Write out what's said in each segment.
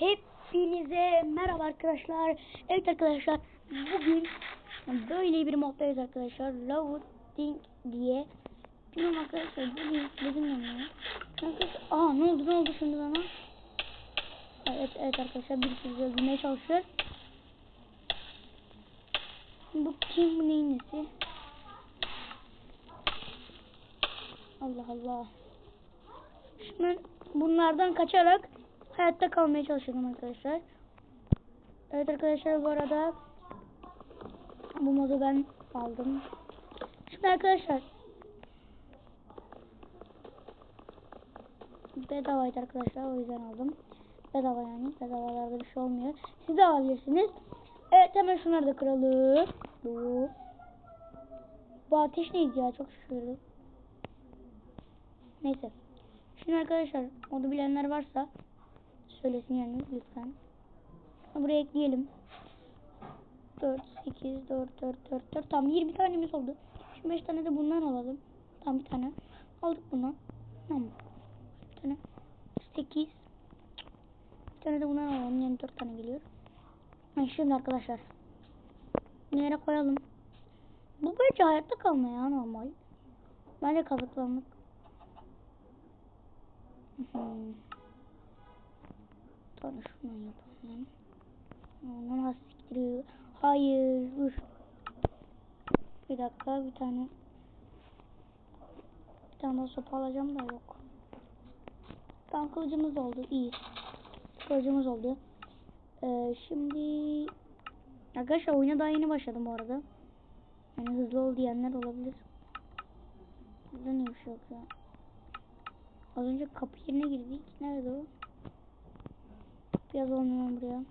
Hepinize merhaba arkadaşlar. Evet arkadaşlar bugün böyle bir moddayız arkadaşlar. Loading diye. Bilmiyorum arkadaşlar bugün dedim ya. Arkadaşlar, aa ne oldu ne oldu şimdi bana? Evet evet arkadaşlar birisi bizi öldürmeye çalışıyor. Bu kim bu neyin nesi? Allah Allah. Şimdi bunlardan kaçarak hayatta kalmaya çalışıyorum arkadaşlar. Evet arkadaşlar bu arada bu modu ben aldım. Şimdi arkadaşlar bedavaydı arkadaşlar o yüzden aldım. Bedava yani bedavalarda bir şey olmuyor. Siz de alabilirsiniz. Evet hemen şunları da kıralım. Bu. Bu ateş neydi ya çok şükür. Neyse. Şimdi arkadaşlar modu bilenler varsa söylesin yani lütfen. Buraya ekleyelim. 4, 8, 4, 4, 4, 4. Tamam 20 tanemiz oldu. Şimdi 5 tane de bundan alalım. Tamam bir tane. Aldık bundan. Tamam. Bir tane. 8. Bir tane de bundan alalım. Yani 4 tane geliyor. Ha, şimdi arkadaşlar. Nereye koyalım? Bu bence hayatta kalma ya normal. Bence kazıklandık. Hmm. Sonra şunu yapalım. Ondan hastiktir. Hayır. Dur. Bir dakika bir tane. Bir tane daha sopa alacağım da yok. Tamam kılıcımız oldu. İyi. Kılıcımız oldu. Ee, şimdi arkadaşlar oyuna daha yeni başladım bu arada. Yani hızlı ol diyenler olabilir. Burada niye bir şey yok ya? Az önce kapı yerine girdik. Nerede o? Yazalım buraya.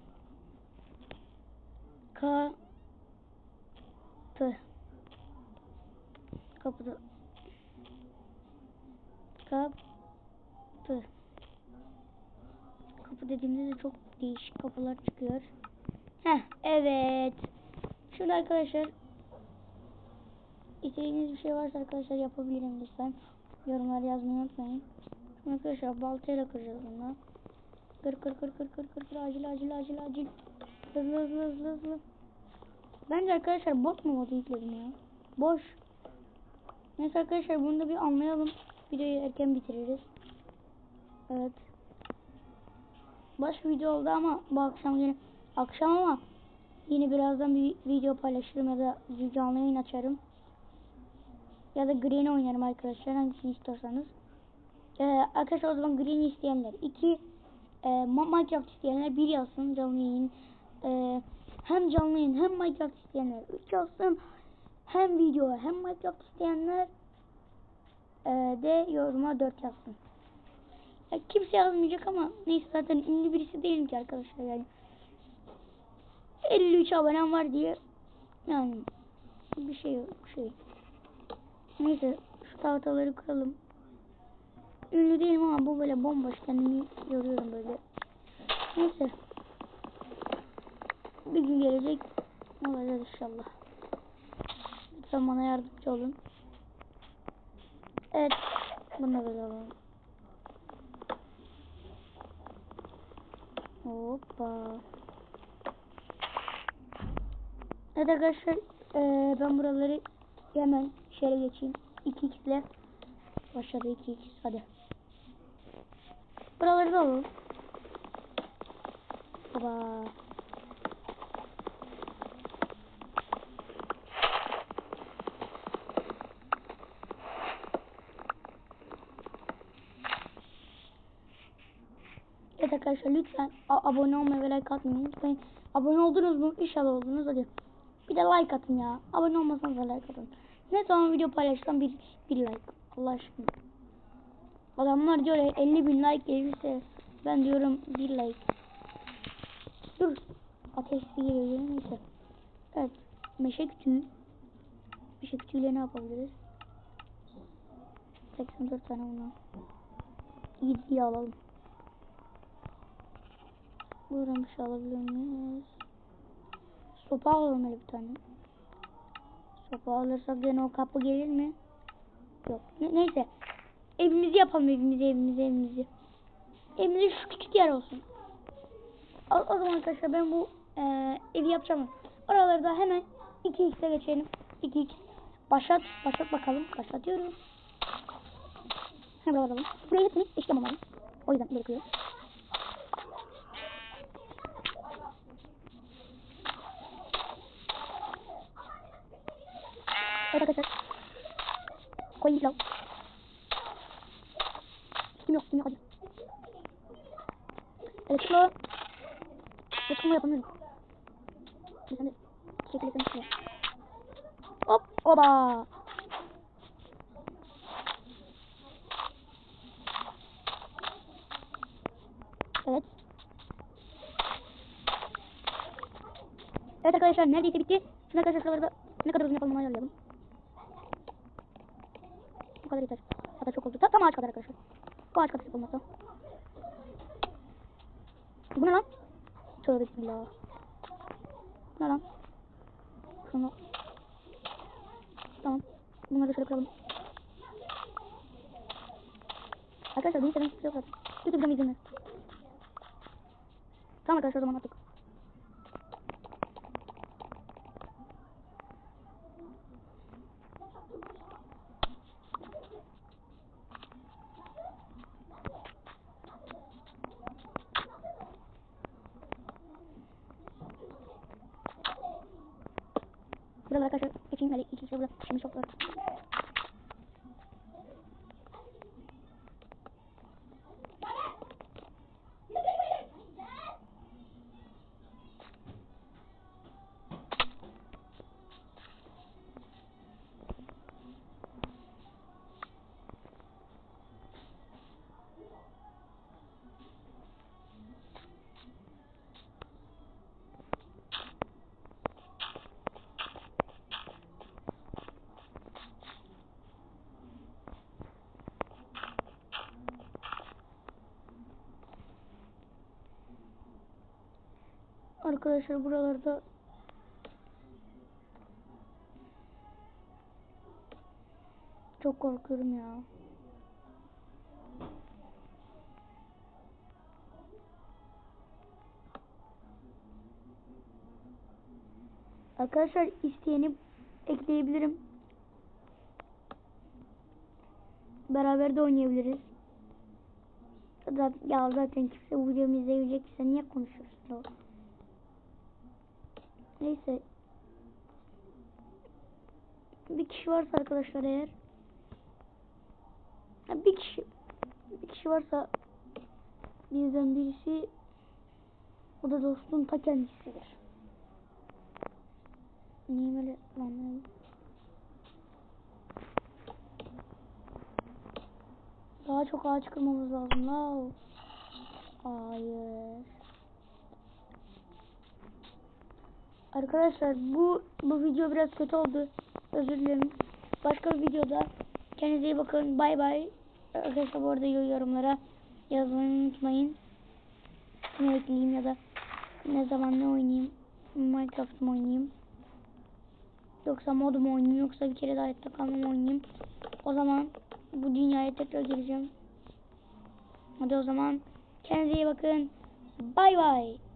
K P Kapıda Kapı Kapı dediğimizde çok değişik kapılar çıkıyor. Heh evet. Şurada arkadaşlar İstediğiniz bir şey varsa arkadaşlar yapabilirim lütfen. Yorumlar yazmayı unutmayın. Arkadaşlar baltayla kıracağız bunu. Kır kır kır kır kır kır kır acil acil acil acil. Hızlı hızlı hızlı hızlı. Bence arkadaşlar bot mu modu yükledim ya? Boş. Neyse arkadaşlar bunu da bir anlayalım. Videoyu erken bitiririz. Evet. Baş video oldu ama bu akşam yine akşam ama yine birazdan bir video paylaşırım ya da canlı yayın açarım. Ya da Green oynarım arkadaşlar hangisini istiyorsanız. Ee, arkadaşlar o zaman Green isteyenler 2 e, Minecraft isteyenler 1 yazsın canlı yayın. E, hem canlı yayın hem Minecraft isteyenler 3 yazsın. Hem video hem Minecraft isteyenler e, de yoruma 4 yazsın. Ya, kimse yazmayacak ama neyse zaten ünlü birisi değilim ki arkadaşlar yani. 53 abonem var diye yani bir şey yok bir şey. Neyse şu tahtaları kıralım. Ünlü değilim ama bu böyle bomboş kendimi yoruyorum böyle. Neyse. Bir gün gelecek olacak inşallah. Lütfen bana yardımcı olun. Evet. Bunu da alalım. Hoppa. Evet arkadaşlar ee, ben buraları hemen şöyle geçeyim. 2 x ile başladı 2 x hadi. Buraları da alalım. Baba. Evet arkadaşlar lütfen abone olmayı ve like atmayı unutmayın. Abone oldunuz mu? İnşallah oldunuz. Hadi. Bir de like atın ya. Abone olmasanız da like atın. Ne zaman video paylaşsam bir, bir like. Allah aşkına. Adamlar diyor 50 bin like gelirse ben diyorum bir like. Dur. Ateş geliyor neyse. Evet. Meşe kütüğü. Meşe kütüğüyle ne yapabiliriz? 84 tane bundan. 7'yi alalım. Buradan bir şey alabilir miyiz? Sopa alalım öyle bir tane. Sopa alırsak gene o kapı gelir mi? Yok. Ne, neyse. Evimizi yapalım evimizi evimizi evimizi. Evimizi şu küçük yer olsun. O, o zaman arkadaşlar ben bu e, evi yapacağım. Oralarda hemen 2x'e geçelim. 2x. Başlat. Başlat bakalım. Başlatıyorum. Hemen bakalım. Buraya hepsini lazım. O yüzden gerekiyor. Evet arkadaşlar. Koyun pilav. Kim yok, kim yok hadi. Evet çıkma. Çıkma yapamıyorum. Bir tane sen çıkma. Hop, oba. Evet. Evet arkadaşlar neredeyse bitti. Şimdi arkadaşlar şuraları ne kadar uzun yapalım ayarlayalım. Bu kadar yeter. Hatta çok oldu. Ta tam ağaç kadar arkadaşlar. Bu ağaç kadar yapılmazsa. Bu ne lan? Tövbe bismillah. Bu ne lan? Şunu. Tamam. Bunları şöyle koyalım. Arkadaşlar benim sevdiğim yok zaten. YouTube'da mı izlenir? Tamam arkadaşlar o zaman attık. Buralar arkadaşlar geçeyim hele iki şey burada şimdi çok var. Arkadaşlar buralarda çok korkuyorum ya. Arkadaşlar isteyeni ekleyebilirim. Beraber de oynayabiliriz. Ya zaten kimse bu videomu izleyecek sen niye konuşuyorsun? Neyse. Bir kişi varsa arkadaşlar eğer. Ha, bir kişi. Bir kişi varsa bizden birisi o da dostun ta kendisidir. Niye böyle lan? Daha çok ağaç kırmamız lazım. la. Hayır. Arkadaşlar bu bu video biraz kötü oldu. Özür dilerim. Başka bir videoda kendinize iyi bakın. Bay bay. Arkadaşlar bu arada yorumlara yazmayı unutmayın. Ne ekleyeyim ya da ne zaman ne oynayayım. Minecraft mı oynayayım? Yoksa mod mu oynayayım? Yoksa bir kere daha hayatta kalma mı oynayayım? O zaman bu dünyaya tekrar gireceğim. Hadi o zaman kendinize iyi bakın. Bay bay.